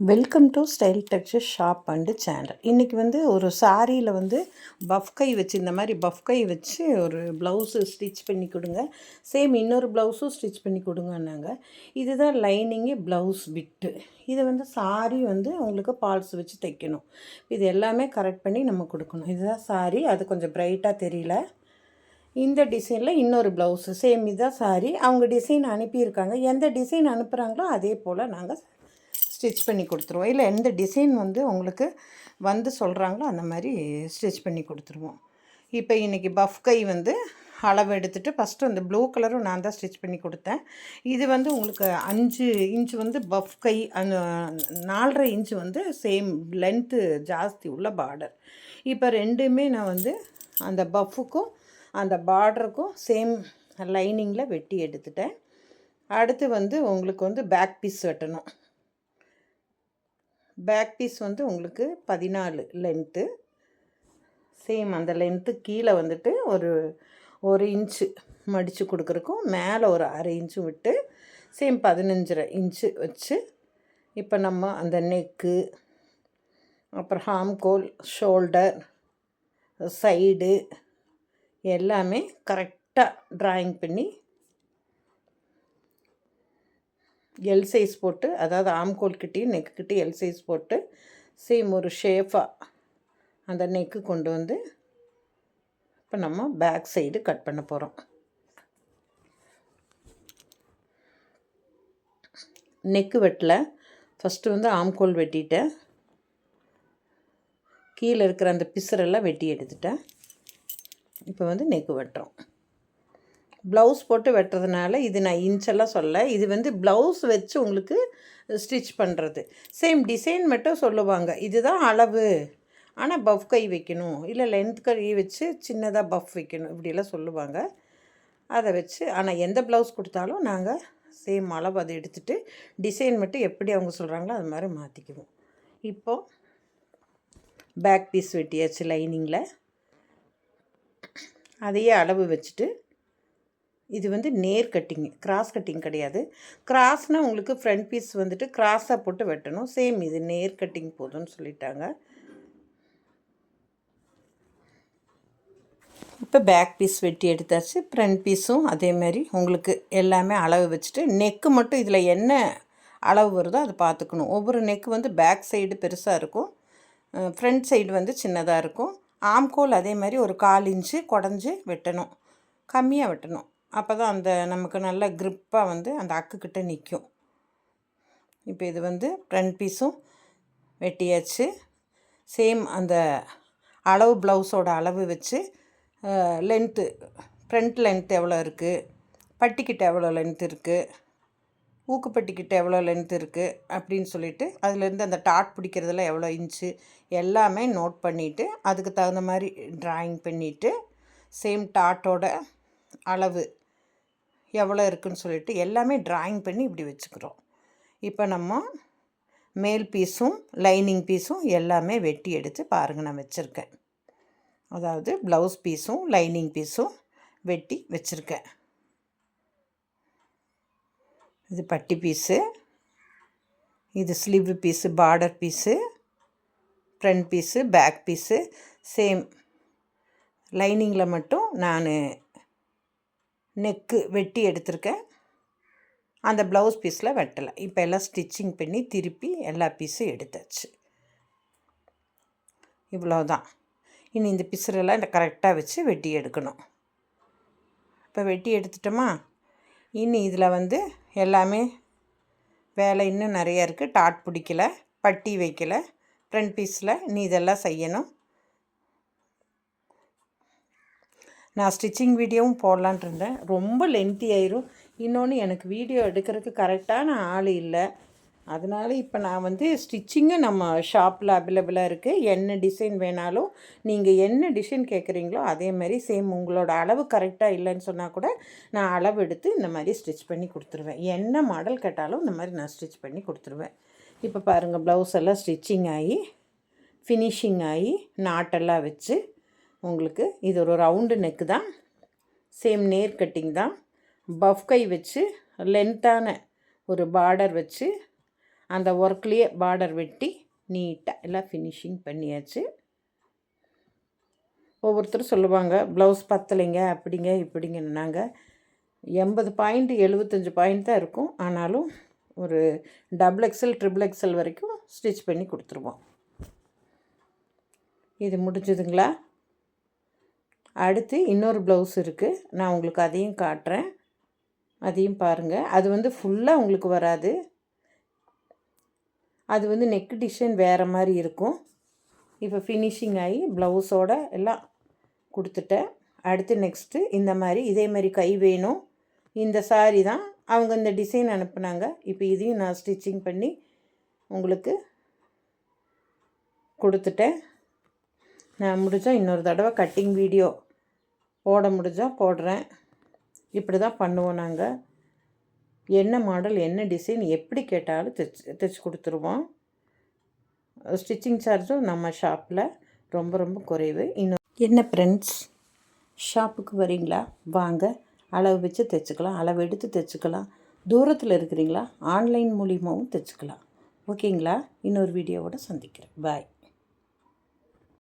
Welcome to Style Dexter shop and channel இன்றைக்கி வந்து ஒரு சாரியில் வந்து பஃப் கை வச்சு இந்த மாதிரி பஃப் கை வச்சு ஒரு ப்ளவுஸு ஸ்டிச் பண்ணி கொடுங்க. சேம் இன்னொரு ப்ளவுஸும் ஸ்டிச் பண்ணி கொடுங்கன்னாங்க. இதுதான் லைனிங்கு ப்ளவுஸ் விட்டு இது வந்து சாரி வந்து உங்களுக்கு பால்ஸ் வச்சு தைக்கணும். இது எல்லாமே கரெக்ட் பண்ணி நம்ம கொடுக்கணும். இதுதான் சாரி அது கொஞ்சம் ப்ரைட்டாக தெரியல. இந்த டிசைனில் இன்னொரு ப்ளவுஸு சேம் இதுதான் சாரி அவங்க டிசைன் அனுப்பியிருக்காங்க. எந்த டிசைன் அனுப்புகிறாங்களோ அதே போல் நாங்கள் ஸ்டிச் பண்ணி கொடுத்துருவோம். இல்லை எந்த டிசைன் வந்து உங்களுக்கு வந்து சொல்கிறாங்களோ அந்த மாதிரி ஸ்டிச் பண்ணி கொடுத்துருவோம். இப்போ இன்றைக்கி பஃப் கை வந்து அளவு எடுத்துகிட்டு ஃபஸ்ட்டு அந்த ப்ளூ கலரும் நான் தான் ஸ்டிச் பண்ணி கொடுத்தேன். இது வந்து உங்களுக்கு அஞ்சு இன்ச்சு வந்து பஃப் கை அந்த நாலரை இன்ச்சு வந்து சேம் லென்த்து ஜாஸ்தி உள்ள பார்டர் இப்போ ரெண்டுமே நான் வந்து அந்த பஃப்புக்கும் அந்த பார்டருக்கும் சேம் லைனிங்கில் வெட்டி எடுத்துட்டேன். அடுத்து வந்து உங்களுக்கு வந்து பேக் பீஸ் வெட்டணும். பேக் பீஸ் வந்து உங்களுக்கு பதினாலு லென்த்து சேம் அந்த லென்த்து கீழே வந்துட்டு ஒரு ஒரு இன்ச்சு மடித்து கொடுக்குறக்கும் மேலே ஒரு அரை இன்ச்சு விட்டு சேம் பதினஞ்சரை இன்ச்சு வச்சு இப்போ நம்ம அந்த நெக்கு அப்புறம் ஹாம்கோல் ஷோல்டர் சைடு எல்லாமே கரெக்டாக ட்ராயிங் பண்ணி எல் சைஸ் போட்டு அதாவது ஆம்கோல் கிட்டேயும் நெக்கு கிட்டே எல் சைஸ் போட்டு சேம் ஒரு ஷேஃபாக அந்த நெக்கு கொண்டு வந்து இப்போ நம்ம பேக் சைடு கட் பண்ண போகிறோம் நெக்கு வெட்டில். ஃபஸ்ட்டு வந்து ஆம்கோல் வெட்டிட்டேன். கீழே இருக்கிற அந்த பிசரெல்லாம் வெட்டி எடுத்துட்டேன். இப்போ வந்து நெக்கு வெட்டுறோம். ப்ளவுஸ் போட்டு வெட்டுறதுனால இது நான் இன்ச்செல்லாம் சொல்ல இது வந்து ப்ளவுஸ் வச்சு உங்களுக்கு ஸ்டிச் பண்ணுறது சேம் டிசைன் மட்டும் சொல்லுவாங்க. இதுதான் அளவு. ஆனால் பஃப் கை வைக்கணும். இல்லை லென்த் கை வச்சு சின்னதாக பஃப் வைக்கணும். இப்படியெல்லாம் சொல்லுவாங்க. அதை வச்சு ஆனால் எந்த ப்ளவுஸ் கொடுத்தாலும் நாங்கள் சேம் அளவு அதை எடுத்துகிட்டு டிசைன் மட்டும் எப்படி அவங்க சொல்கிறாங்களோ அது மாதிரி மாற்றிக்குவோம் இப்போது பேக் பீஸ் வெட்டியாச்சு லைனிங்கில் அதையே அளவு வச்சுட்டு இது வந்து நேர் கட்டிங் கிராஸ் கட்டிங் கிடையாது. கிராஸ்னால் உங்களுக்கு ஃப்ரண்ட் பீஸ் வந்துட்டு கிராஸாக போட்டு வெட்டணும். சேம் இது நேர் கட்டிங் போதும்னு சொல்லிட்டாங்க. இப்போ பேக் பீஸ் வெட்டி எடுத்தாச்சு. ஃப்ரண்ட் பீஸும் அதே மாதிரி உங்களுக்கு எல்லாமே அளவு வச்சுட்டு நெக்கு மட்டும் இதில் என்ன அளவு வருதோ அதை பார்த்துக்கணும். ஒவ்வொரு நெக்கு வந்து பேக் சைடு பெருசாக இருக்கும். ஃப்ரண்ட் சைடு வந்து சின்னதாக இருக்கும். ஆம்கோல் அதே மாதிரி ஒரு கால் இன்ச்சு குடஞ்சி வெட்டணும். கம்மியாக வெட்டணும். அப்போ தான் அந்த நமக்கு நல்ல க்ரிப்பாக வந்து அந்த அக்குக்கிட்ட நிற்கும் இப்போ இது வந்து ஃப்ரண்ட் பீஸும் வெட்டியாச்சு. சேம் அந்த அளவு ப்ளவுஸோட அளவு வச்சு லென்த்து ஃப்ரண்ட் லென்த் எவ்வளோ இருக்குது பட்டிக்கிட்ட எவ்வளோ லென்த் இருக்குது ஊக்குப்பட்டிக்கிட்ட எவ்வளோ லென்த் இருக்குது அப்படின்னு சொல்லிவிட்டு அதுலேருந்து அந்த டாட் பிடிக்கிறதுல எவ்வளோ இன்ச்சு எல்லாமே நோட் பண்ணிவிட்டு அதுக்கு தகுந்த மாதிரி ட்ராயிங் பண்ணிவிட்டு சேம் டாட்டோட அளவு எவ்வளோ இருக்குதுன்னு சொல்லிட்டு எல்லாமே ட்ராயிங் பண்ணி இப்படி வச்சுக்கிறோம். இப்போ நம்ம மேல் பீஸும் லைனிங் பீஸும் எல்லாமே வெட்டி எடுத்து பாருங்கள் நான் வச்சுருக்கேன். அதாவது ப்ளவுஸ் பீஸும் லைனிங் பீஸும் வெட்டி வச்சுருக்கேன். இது பட்டி பீஸு இது sleeve piece border piece front piece back piece same லைனிங்கில் மட்டும் நான் நெக்கு வெட்டி எடுத்திருக்கேன். அந்த ப்ளவுஸ் பீஸில் வெட்டலை. இப்போ எல்லாம் ஸ்டிச்சிங் பண்ணி திருப்பி எல்லா பீஸும் எடுத்தாச்சு. இவ்வளோதான் இனி இந்த பிசுரெல்லாம் இந்த கரெக்டாக வச்சு வெட்டி எடுக்கணும். இப்போ வெட்டி எடுத்துட்டோமா? இனி இதில் வந்து எல்லாமே வேலை இன்னும் நிறையா இருக்குது டாட் பிடிக்கல பட்டி வைக்கல ஃப்ரண்ட் பீஸில் நீ இதெல்லாம் செய்யணும். நான் ஸ்டிச்சிங் வீடியோவும் போடலான் இருந்தேன். ரொம்ப லென்த்தி ஆயிரும். இன்னொன்று எனக்கு வீடியோ எடுக்கிறதுக்கு கரெக்டான ஆள் இல்லை. அதனால் இப்போ நான் வந்து ஸ்டிச்சிங்கும் நம்ம ஷாப்பில் அவைலபிளாக இருக்குது என்ன டிசைன் வேணாலும் நீங்கள் என்ன டிசைன் கேட்குறீங்களோ அதே மாதிரி சேம் உங்களோட அளவு கரெக்டாக இல்லைன்னு சொன்னால் கூட நான் அளவு எடுத்து இந்த மாதிரி ஸ்டிச் பண்ணி கொடுத்துருவேன். என்ன மாடல் கேட்டாலும் இந்த மாதிரி நான் ஸ்டிச் பண்ணி கொடுத்துருவேன். இப்போ பாருங்கள் ப்ளவுஸ் எல்லாம் ஸ்டிச்சிங் ஆகி ஃபினிஷிங் ஆகி நாட்டெல்லாம் வச்சு உங்களுக்கு இது ஒரு ரவுண்டு நெக்கு தான். சேம் நேர் கட்டிங் தான். பஃப் கை வச்சு லென்த்தான ஒரு பார்டர் வச்சு அந்த ஒர்க்லேயே பார்டர் வெட்டி நீட்டாக எல்லாம் ஃபினிஷிங் பண்ணியாச்சு. ஒவ்வொருத்தரும் சொல்லுவாங்க ப்ளவுஸ் பத்தலைங்க அப்படிங்க இப்படிங்கன்னாங்க. எண்பது பாயிண்ட் எழுபத்தஞ்சி பாயிண்ட் தான் இருக்கும். ஆனாலும் ஒரு டபுள் எக்ஸல் ட்ரிபிள் எக்ஸல் வரைக்கும் ஸ்டிச் பண்ணி கொடுத்துருவோம். இது முடிஞ்சதுங்களா? அடுத்து இன்னொரு ப்ளவுஸ் இருக்குது நான் உங்களுக்கு அதையும் காட்டுறேன். அதையும் பாருங்கள் அது வந்து ஃபுல்லாக உங்களுக்கு வராது. அது வந்து நெக் டிசைன் வேறு மாதிரி இருக்கும். இப்போ ஃபினிஷிங் ஆகி ப்ளவுஸோட எல்லாம் கொடுத்துட்டேன். அடுத்து நெக்ஸ்ட்டு இந்த மாதிரி இதே மாதிரி கை வேணும். இந்த சாரி தான் அவங்க இந்த டிசைன் அனுப்புனாங்க. இப்போ இதையும் நான் ஸ்டிச்சிங் பண்ணி உங்களுக்கு கொடுத்துட்டேன். நான் முடிஞ்சால் இன்னொரு தடவை கட்டிங் வீடியோ போட முடிஞ்சால் போடுறேன். இப்படி தான் பண்ணுவோம் நாங்கள் என்ன மாடல் என்ன டிசைன் எப்படி கேட்டாலும் தைச்சு தைச்சி கொடுத்துருவோம். ஸ்டிச்சிங் சார்ஜும் நம்ம ஷாப்பில் ரொம்ப ரொம்ப குறைவு. இன்னும் என்ன ஃப்ரெண்ட்ஸ் ஷாப்புக்கு வரீங்களா? வாங்க. அளவு வச்சு தைச்சிக்கலாம். அளவு எடுத்து தைச்சிக்கலாம். தூரத்தில் இருக்கிறீங்களா? ஆன்லைன் மூலியமாகவும் தைச்சிக்கலாம். ஓகேங்களா இன்னொரு வீடியோவோட சந்திக்கிறேன். பாய்